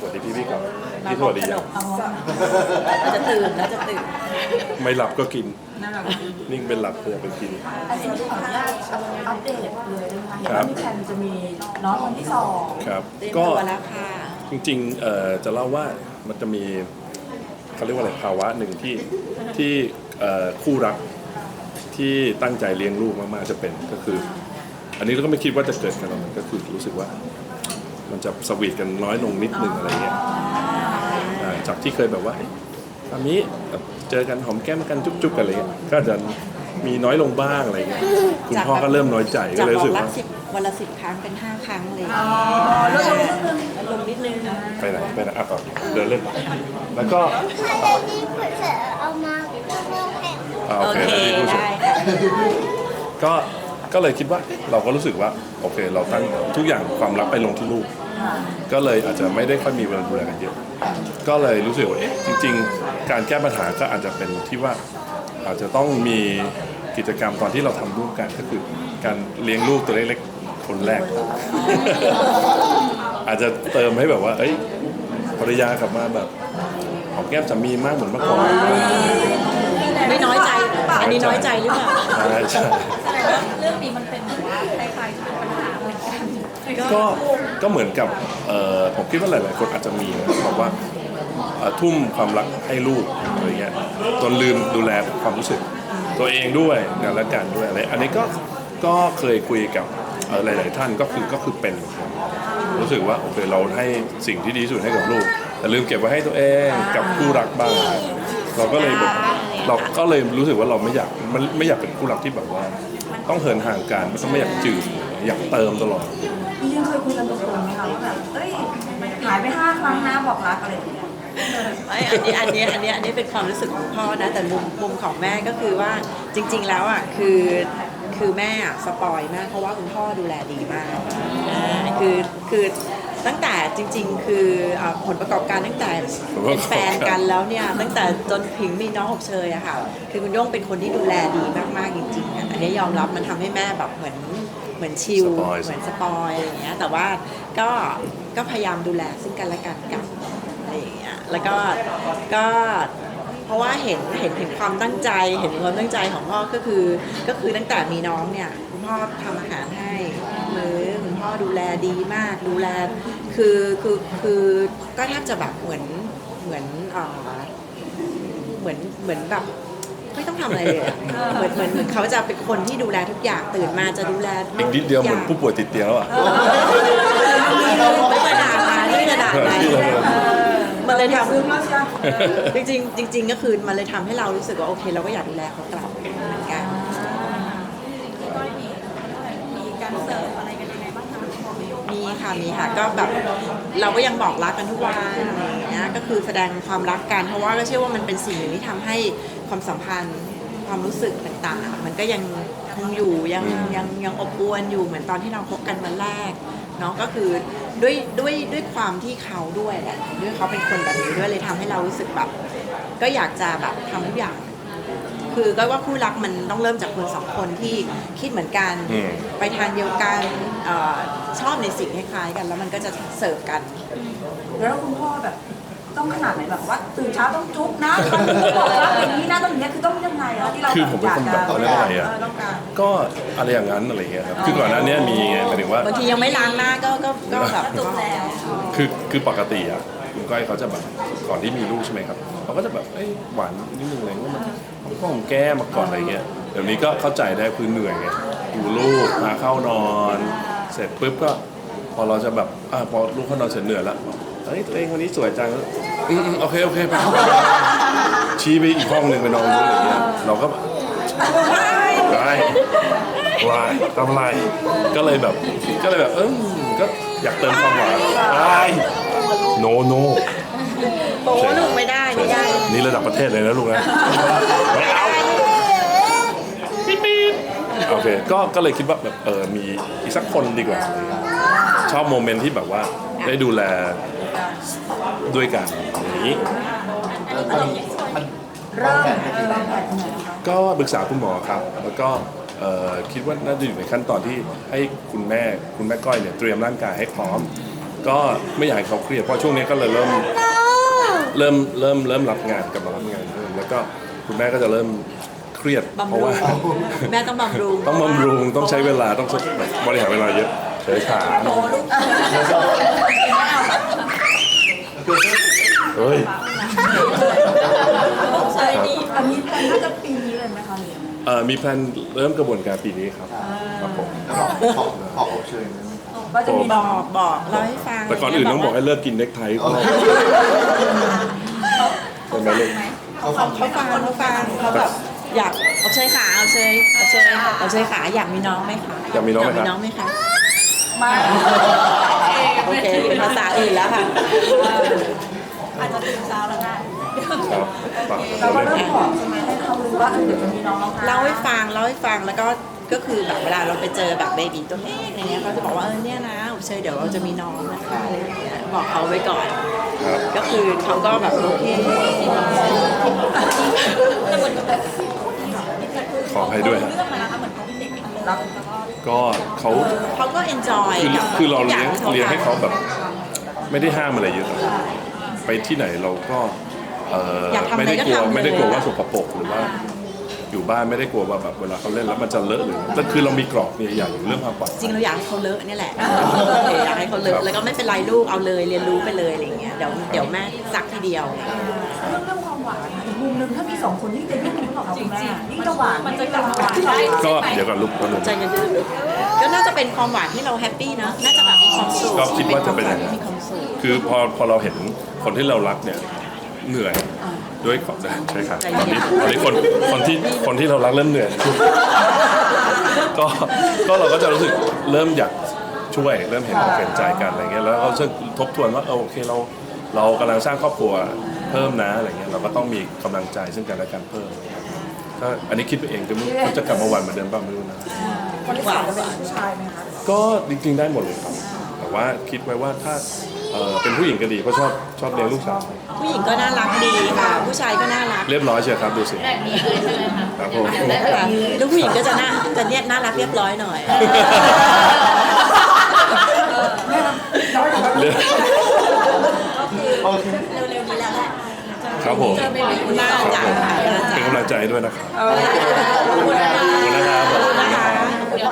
สวัสดีพี่พี่ก่อนพี่สวัสดียังเราจะตื่นเราจะตื่นไม่หลับก็กินนั่นแหละนิ่งเป็นหลับเพื่อเป็นกินอันนี้ขออนุญาตอัปเดตเลยนะคะเห็นครัว่าบมีแผนจะมีน้องคนที่สองครับเตรียมก็ตัวแล้วค่ะจริงๆเอ่อจะเล่าว่ามันจะมีเขาเรียกว่าอะไรภาวะหนึ่งที่ที่เอ่อคู่รักที่ตั้งใจเลี้ยงลูกมากๆจะเป็นก็คือ อันนี้เราก็ไม่คิดว่าจะเกิดกันหรอกมันก็คือรู้สึกว่า มันจะสวีทกันน้อยลงนิดนึงอะไรเงี้ยอ่าจากที่เคยแบบว่าเฮ้ยอามิแบบเจอกันหอมแก้มกันจุ๊บๆกันอะไรเงี้ยก็อาจจะมีน้อยลงบ้างอะไรเงี้ยคุณพ่อก็เริ่มน้อยใจก็จากเลยบอรู้กสึกรักว่าสิบวันละสิบครั้งเป็นห้าครั้งเลยแล้วก็ลงนิดนึงไปไหนไปไหนอะต่อเดินเล่นต่อแล้วก็ถ้าได้ที่เผื่อเอามาเมื่อแห่งอ่าโอโอเคเคแล้วที่พูดเสร็จ ได้ค่ะ ก็ ก็เลยคิดว่าเราก็รู้สึกว่าโอเค เราตั้งทุกอย่างความรักไปลงที่ลูก ก็เลยอาจจะไม่ได้ค่อยมีเวลาดูแลกันเยอะ ก็เลยรู้สึกว่าเอ๊ะจริง ๆ การแก้ปัญหาก็อาจจะเป็นที่ว่าอาจจะต้องมีกิจกรรมตอนที่เราทำร่วมกันก็คือการเลี้ยงลูกตัวเล็กๆคนแรก อาจจะเติมให้แบบว่า เอ้ยภรรยากลับมาแบบหอมแก้มสามีมากเหมือนเมื่อก่อน ไม่น้อยใจ อันนี้น้อยใจหรือเปล่าใช่ใช่เรื่องนี้มันเป็นแบบว่าคล้ายๆเป็นปัญหาเหมือนกันก็ก็เหมือนกับเอ่อผมคิดว่าหลายๆคนอาจจะมีนะบอกว่าเอ่อทุ่มความรักให้ลูกอะไรเงี้ยจนลืมดูแลความรู้สึก ตัวเองด้วยกันและกันด้วยอะไรอันนี้ก็ก็เคยคุยกับเอ่อหลาย ๆ ท่านก็คือก็คือเป็น รู้สึกว่าโอเคเราให้สิ่งที่ดีที่สุดให้กับลูกแต่ลืมเก็บไว้ให้ตัวเองกับคู่รักบ้าง เราก็เลยแบบ เราก็เลยรู้สึกว่าเราไม่อยากมันไม่อยากเป็นคู่รักที่แบบว่า ต้องเหินห่างกันไม่ต้องไม่อยากจืดอยากเติมตลอดจริงๆเคยคุยกันตรงๆไหมคะว่าแบบเอ้ยหายไปห้าครั้งนะบอกรักอะไรอย่างเงี้ยไม่อันนี้อันนี้อันนี้อันนี้เป็นความรู้สึกของพ่อนะ แต่มุมมุมของแม่ก็คือว่าจริง ๆ แล้วอะคือคือแม่อะสปอยมากเพราะว่าคุณพ่อดูแลดีมากอ่าคือคือ ตั้งแต่จริง ๆ คืออ่าผลประกอบการตั้งแต่เป็นแฟนกันแล้วเนี่ยตั้งแต่จนถึงมีน้องอบเชยอะค่ะ คือคุณโย่งเป็นคนที่ดูแลดีมากๆจริงๆอะอันนี้ยอมรับมันทำให้แม่แบบเหมือนเหมือนชิลสปอยเหมือนสปอยอะไรอย่างเงี้ยแต่ว่าก็ก็พยายามดูแลซึ่งกันและกันกันอะไรอย่างเงี้ยแล้วก็ก็เพ ราะว่าเห็นเห็นถึงความตั้งใจ เห็นความตั้งใจของพ่อก็คือ ก็คือตั้งแต่มีน้องเนี่ยคุณพ่อทำอาหารให้มือคุณพ่อดูแลดีมากดูแลคือคือคือก็แทบจะแบบเหมือนเหมือนเอ่อเหมือนเหมือนแบบไม่ต้องทำอะไรเลยอะเหมือนเหมือนเหมือนเขาจะเป็นคนที่ดูแลทุกอย่างตื่นมาจะดูแลอีกนิดเดียวเหมือนผู้ป่วยติดเตียงแล้วอะ ไม่ขนาดนั้นไม่ขนาดนั้นที่เรา มันเลยทซึ้งแล้วใช่ำจริงจริง ๆ ก็คือมันเลยทำให้เรารู้สึกว่าโอเค เราก็อยากดูแลเขากลับเหมือนกัน ก็มีมีการเสิร์ฟอะไรกันยังไงบ้างคะบอกไม่ยกมีค่ะมีค่ะก็แบบเราก็ยังบอกรักกันทุกวันอะไรอย่างเงี้ยก็คือแสดงความรักกันเพราะว่าก็เชื่อว่ามันเป็นสิ่งหนึ่งที่ทำให้ความสัมพันธ์ความรู้สึกต่างๆ มันก็ยังคงอยู่ยังยังยังอบอวลอยู่เหมือนตอนที่เราคบกันวันแรกเนาะก็คือ ด้วยด้วยด้วยความที่เขาด้วยแหละด้วยเขาเป็นคนแบบนี้ด้วยเลยทำให้เรารู้สึกแบบ ก็อยากจะแบบทำทุกอย่าง คือก็ว่าคู่รักมันต้องเริ่มจากคนสองคนที่คิดเหมือนกันอืม ไปทางเดียวกันเออชอบในสิ่งคล้ายๆกัน แล้วมันก็จะเสิร์ฟกัน แล้วคุณพ่อแบบต้องขนาดไหนแบบว่าตื่นเช้าต้องจุ๊บนะต้องบอกรักอย่างนี้นะต้องอย่างเงี้ยคือต้อง คือผมเป็นคนแบบอยากจะเขาเรียกว่าอะไรอะเต้องการก็อะไรอย่างนั้นอะไรเงี้ยครับคือก่อนหน้านี้มีไงหมายถึงว่า บางทียังไม่ล้างหน้าก็ก็ก็แบบจุ๊บแล้ว คือคือปกติอะคุณก้อยเขาจะแบบก่อนที่มีลูกใช่ไหมครับเขาก็จะแบบเอ้ยหวานนิดนึงอะไรเงี้ยมันพ่อผมแก้มาก่อนอะไรเงี้ยเดี๋ยวนี้ก็เข้าใจได้คือเหนื่อยไงดูลูกพาเข้านอน เสร็จปุ๊บก็ พอเราจะแบบอะพอลูกเข้านอนเสร็จเหนื่อยแล้วเฮ้ยตัวเองวันนี้สวยจังอืมอืมโอเคโอเคไปชี้ไปอีกห้องหนึ่งไปนอนดูอะไรเงี้ย เราก็แบบวายวายทำอะไรก็เลยแบบก็เลยแบบเออก็อยากเติมความหวานวายโนโนโอ้ลูกไม่ได้ไม่ได้ นี่ระดับประเทศเลยนะลูกนะไม่เอาปิ๊บปิ๊บโอเคก็ก็เลยคิดว่าแบบเออมีอีกสักคนดีกว่าอะไรเงี้ยชอบโมเมนต์ที่แบบว่าได้ดูแลด้วยกันอย่างนี้ เริ่มเออก็ปรึกษาคุณหมอครับ แล้วก็เอ่อคิดว่าน่าจะอยู่ในขั้นตอนที่ให้คุณแม่คุณแม่ก้อยเนี่ยเตรียมร่างกายให้พร้อม ก็ไม่อยากให้เขาเครียดเพราะช่วงนี้ก็เลยเริ่มเริ่มเริ่มเริ่มรับงานกลับมารับงานเพิ่มแล้วก็คุณแม่ก็จะเริ่มเครียดบำเพรุราะงว่า แม่ต้องบำรุงต้องบำรุงต้องใช้เวลาต้องแบบบริหารเวลาเยอะเฉยขาเฮ้ยอันนี้น่าจะปีนี้เลยไหมคะหรือยังไง เอ่อมีแพลนเริ่มกระบวนการปีนี้ครับครับผมก็จะมีบน้อองกบอกเล่าให้ฟังแต่ก่อนอื่นต้องบอกให้เลิกกินเน็กไทก็เป็นไหมลูกเขาฟังเขาฟังเขาฟังเขาแบบอยากเอาเชยขาเอาเชยเอาเชยเอาเชยขาอยากมีน้องไหมคะอยากมีน้องไหมครับมีน้องไหมคะมาโอเคเป็นภาษาอื่นแล้วค่ะอาจจะตื่นเช้าแล้วได้ ครับฝากเราก็เล่นเริ่มบอกใช่ไหมให้เขารู้ว่าเออเดี๋ยวจะมีน้องแล้วค่ะเล่าให้ฟังเล่าให้ฟังแล้วก็ก็คือแบบเวลาเราไปเจอแบบเบบีตัวเล็กอะไรเงี้ยเขาจะบอกว่าเออเนี่ยนะเชยเดี๋ยวเราจะมีน้องนะคะอะไรอย่างเงี้ยบอกเขาไว้ก่อน ครับ ก็คือเขาก็แบบโอเคขอให้ด้วยฮะก็เขาเขาก็เอนจอยคือกับคือเราเลี้ยงทุกอเลี้ยงให้ทำเขาแบบ ไม่ได้ห้ามอะไรเยอะหรอกไปที่ไหนเราก็ เอ่ออยากทำอะไรไม่ได้ก็กลัวทำเลย ไม่ได้กลัวว่าสกปรกหรือว่าอยู่บ้านไม่ได้กลัวว่าแบบเวลาเขาเล่นแล้วมันจะเลอะหรือแต่คือเรามีกรอบเนี่ยอย่างเรื่องความปลอดจภัริย งเราอยากให้เขาเลอะเนี่ยแหละอยากให้เขาเลอะแล้วก็ไม่เป็นไรลูกเอาเลยเรียนรู้ไปเลยอะไรอย่างเงี้ยเดี๋ยวเดี๋ยวแม่ซักทีเดียว เรื่องเรื่องความหวานอะอีกมุมหนึงถ้ามีสองคนยิ่งจะยิ่งรู้หรอกค่ะคุณแม่ยิ่งจะหวานมันจะหวานใช่ก็เดี๋ยวก่อนลูกก็ลูก ใจเย็นๆก็น่าจะเป็นความหวานที่เราแฮปปี้นะน่าจะแบบมีความสุขก็คิดว่าจะเป็นอย่างนั้น มีความสุข คือพอพอเราเห็นคนที่เรารักเนี่ย เหนื่อยด้วยความใช่ครับตอนนี้ตอนนี้คนคนที่คนที่เรารักเริ่มเหนื่อยก็ก็เราก็จะรู้สึกเริ่มอยากช่วยเริ่มเห็นอกเห็นใจกันอะไรเงี้ยแล้วเราจะทบทวนว่าเออโอเคเราเรากำลังสร้างครอบครัวเพิ่มนะอะไรเงี้ยเราก็ต้องมีกำลังใจซึ่งกันและกันเพิ่มก็อันนี้คิดไปเองก็ไม่รู้ว่าจะกลับมาหวันเหมือนเดิมบ้างไม่รู้นะคนที่สามจะเป็นผู้ชายไหมคะก็จริงๆได้หมดเลยครับแต่ ว่าคิดไว้ว่าถ้าเอ่อเป็นผู้หญิงก็ดีเพราะชอบชอบเลี้ยงลูกสาวผู้หญิงก็น่ารักดีค่ะ ผู้ชายก็น่ารักเรียบร้อยเชียวครับดูสิครับผมค่ะแล้วผู้หญิงก็จะน่าจะเนี่ยน่ารักเรียบร้อยหน่อย เรียบเร็วๆนี้แล้วแหละครับผมน่าจะค่ะน่าจะเป็นกำลังใจด้วยนะครับขอบคุณนะคะ ขอบคุณนะครับ